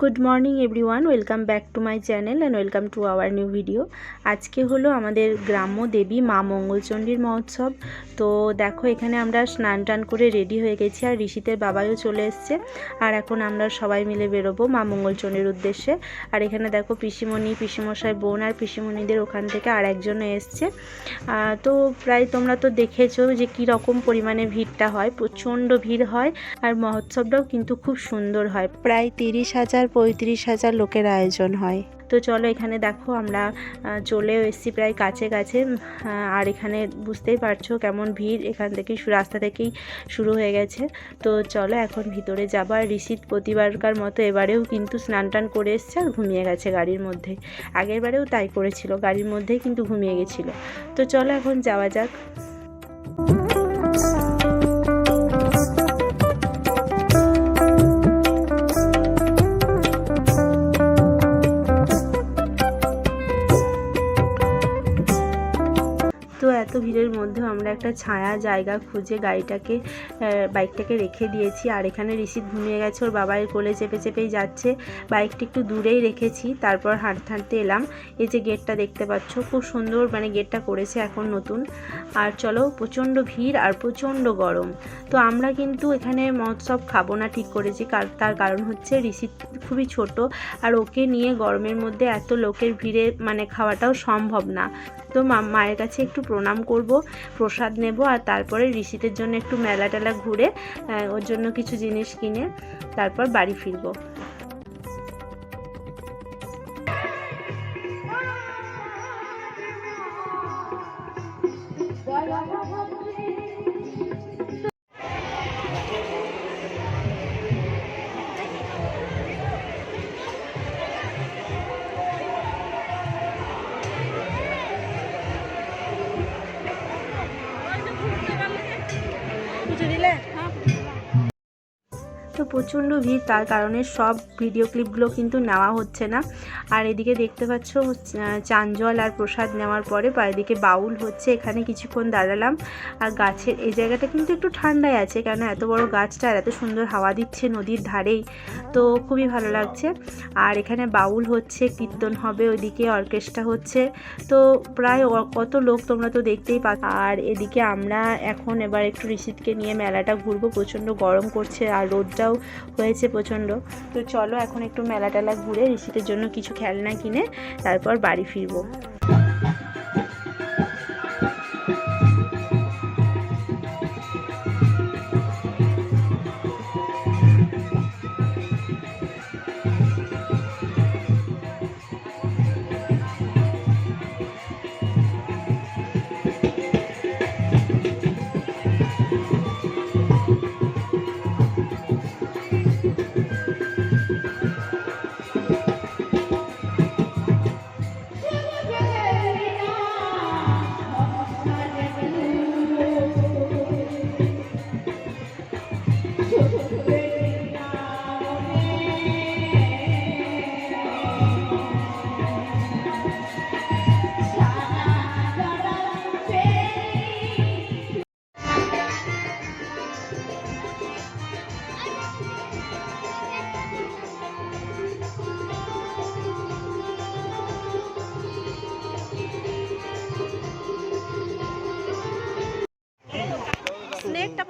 Good morning everyone welcome back to my channel and welcome to our new video আজকে হলো আমাদের গ্রাম্য দেবী মা মঙ্গলচণ্ডীর মহোৎসব। তো দেখো, এখানে আমরা স্নান টান করে রেডি হয়ে গেছি আর ঋষিতের বাবাইও চলে এসছে। আর এখন আমরা সবাই মিলে বেরোবো মা মঙ্গলচণ্ডীর উদ্দেশ্যে। আর এখানে দেখো, পিসিমণি, পিসিমশাই বোন আর পিসিমণিদের ওখান থেকে আর একজনও এসছে। তো প্রায় তোমরা তো দেখেছ যে কী রকম পরিমাণে ভিড়টা হয়। প্রচণ্ড ভিড় হয় আর মহোৎসবটাও কিন্তু খুব সুন্দর হয়। প্রায় তিরিশ হাজার পঁয়ত্রিশ হাজার লোকের আয়োজন হয়। তো চলো এখানে দেখো আমরা চলেও এসেছি প্রায় কাছে কাছে আর এখানে বুঝতেই পারছ কেমন ভিড়। এখান থেকেই শু- রাস্তা থেকেই শুরু হয়ে গেছে। তো চলো এখন ভিতরে যাব। আর ঋষিত প্রতিবারকার মতো এবারেও কিন্তু স্নান টান করে এসছে আর ঘুমিয়ে গেছে গাড়ির মধ্যে। আগের বারেও তাই করেছিল, গাড়ির মধ্যেই কিন্তু ঘুমিয়ে গেছিল। তো চলো এখন যাওয়া যাক। ভিড়ের মধ্যেও আমরা একটা ছায়া জায়গা খুঁজে গাড়িটাকে বাইকটাকে রেখে দিয়েছি। আর এখানে ঋষিত ঘুমিয়ে গেছে, ওর বাবার কোলে চেপে চেপেই যাচ্ছে। বাইকটা একটু দূরেই রেখেছি, তারপর হাঁটতে হাঁটতে এলাম। এই যে গেটটা দেখতে পাচ্ছ, খুব সুন্দর মানে গেটটা করেছে এখন নতুন। আর চলো, প্রচণ্ড ভিড় আর প্রচণ্ড গরম। তো আমরা কিন্তু এখানে মহোৎসব খাব না ঠিক করেছি, কার- তার কারণ হচ্ছে ঋষি খুবই ছোট। আর ওকে নিয়ে গরমের মধ্যে এত লোকের ভিড়ে মানে খাওয়াটাও সম্ভব না। তো মায়ের কাছে একটু প্রণাম করব প্রসাদ নেব আর তারপরে ঋষিদের জন্য একটু মেলা টেলা ঘুরে ওর জন্য কিছু জিনিস কিনে তারপর বাড়ি ফিরবো প্রচণ্ড ভিড়, তার কারণে সব ভিডিও ক্লিপগুলো কিন্তু নেওয়া হচ্ছে না। আর এদিকে দেখতে পাচ্ছ চাঞ্জল আর প্রসাদ নেওয়ার পরে এদিকে বাউল হচ্ছে, এখানে কিছুক্ষণ দাঁড়ালাম। আর গাছের, এই জায়গাটা কিন্তু একটু ঠান্ডায় আছে, কেন এত বড় গাছটা আর এত সুন্দর হাওয়া দিচ্ছে নদীর ধারেই। তো খুবই ভালো লাগছে। আর এখানে বাউল হচ্ছে, কীর্তন হবে, ওইদিকে অর্কেস্ট্রা হচ্ছে। তো প্রায় কত লোক তোমরা তো দেখতেই পাচ্ছ। আর এদিকে আমরা এখন এবার একটু ঋষিতকে নিয়ে মেলাটা ঘুরবো, প্রচণ্ড গরম করছে, আর রোদটাও হয়েছে প্রচণ্ড। তো চলো এখন একটু মেলা টেলা ঘুরে ঋষিতের জন্য কিছু খেলনা কিনে তারপর বাড়ি ফিরবো।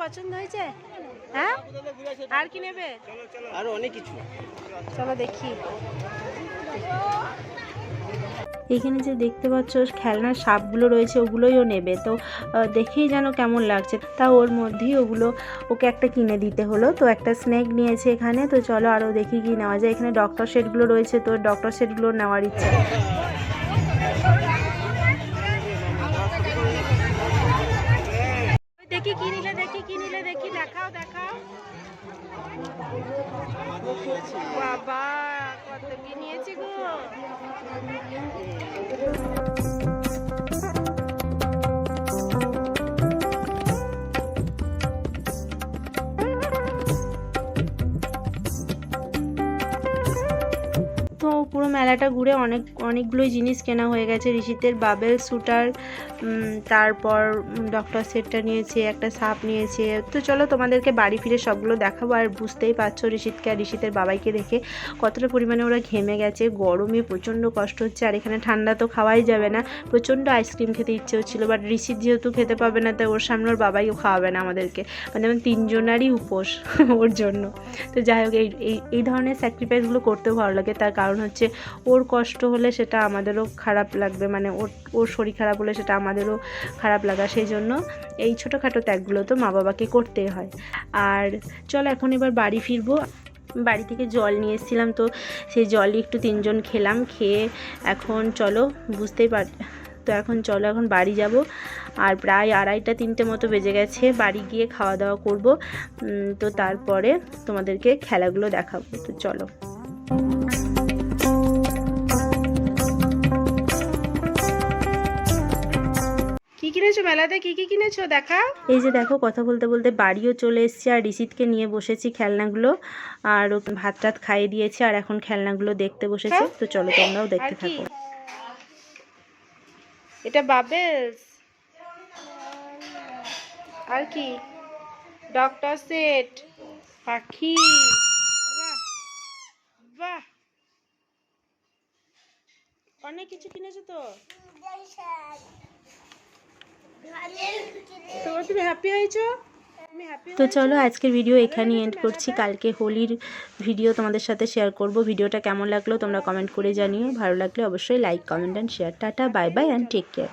পছন্দ হয়েছে? হ্যাঁ? আর কি নেবে? আরও অনেক কিছু। চলো দেখি। এখানে যে দেখতে পাচ্ছ খেলনার সাপগুলো রয়েছে ওগুলোই ও নেবে। তো দেখেই যেন কেমন লাগছে। তা ওর মধ্যেই ওগুলো ওকে একটা কিনে দিতে হলো। তো একটা স্নেক নিয়েছে এখানে। তো চলো আরও দেখি কি নেওয়া যায়। এখানে ডক্টর সেটগুলো রয়েছে তো ডক্টর সেটগুলো নেওয়ার ইচ্ছা। কি কি নিলে দেখি দেখাও দেখাও। বাবা কত কি নিয়েছি গো। তো পুরো মেলাটা ঘুরে অনেক, অনেকগুলোই জিনিস কেনা হয়ে গেছে। ঋষিতের বাবেল স্যুটার তারপর ডক্টর সেটটা নিয়েছে, একটা সাপ নিয়েছে। তো চলো তোমাদেরকে বাড়ি ফিরে সবগুলো দেখাবো। আর বুঝতেই পারছ ঋষিতকে আর ঋষিতের বাবাইকে দেখে কতটা পরিমাণে ওরা ঘেমে গেছে। গরমে প্রচণ্ড কষ্ট হচ্ছে, আর এখানে ঠান্ডা তো খাওয়াই যাবে না। প্রচণ্ড আইসক্রিম খেতে ইচ্ছে হচ্ছিল বাট ঋষিত যেহেতু খেতে পাবে না, তাই ওর সামনে ওর বাবাইও খাওয়াবে না আমাদেরকে। মানে আমার তিনজনারই উপোস ওর জন্য। তো যাই হোক, এই এই ধরনের স্যাক্রিফাইসগুলো করতেও ভালো লাগে। তার কারণ হচ্ছে ওর কষ্ট হলে সেটা আমাদেরও খারাপ লাগবে মানে ওর ওর শরীর খারাপ হলে সেটা আমাদেরও খারাপ লাগা। সেই জন্য এই ছোটোখাটো ত্যাগগুলো তো মা বাবাকে করতেই হয়। আর চলো এখন এবার বাড়ি ফিরবো। বাড়ি থেকে জল নিয়ে এসেছিলাম তো, সেই জলই একটু তিনজন খেলাম, খেয়ে এখন চলো বুঝতেই পার, তো এখন চলো এখন বাড়ি যাব। আর প্রায় আড়াইটা তিনটে মতো বেজে গেছে, বাড়ি গিয়ে খাওয়া দাওয়া করব। তো তারপরে তোমাদেরকে খেলাগুলো দেখাবো। তো চলো। কিনেছো মেলাতে? কি কি কিনেছো? দেখা এই যে দেখো কথা বলতে বলতে বাড়িও চলে এসেছি আর রিসিতকে নিয়ে বসেছি খেলনাগুলো। আর ভাত টাত খাইয়ে দিয়েছি আর এখন খেলনাগুলো দেখতে বসেছে। তো চলো তোমরাও দেখতে থাকো। এটা বাবেলস আর কি? ডক্টর সেট পাখি। বাহ। অনেক কিছু কিনেছো তো? তো তুমি হ্যাপি হয়েছো? তো চলো আজকের ভিডিও এখানে এন্ড করছি। কালকে হোলির ভিডিও তোমাদের সাথে শেয়ার করব। ভিডিওটা কেমন লাগল তোমরা কমেন্ট করে জানিও। ভালো লাগলে অবশ্যই like comment and share tata bye bye and take care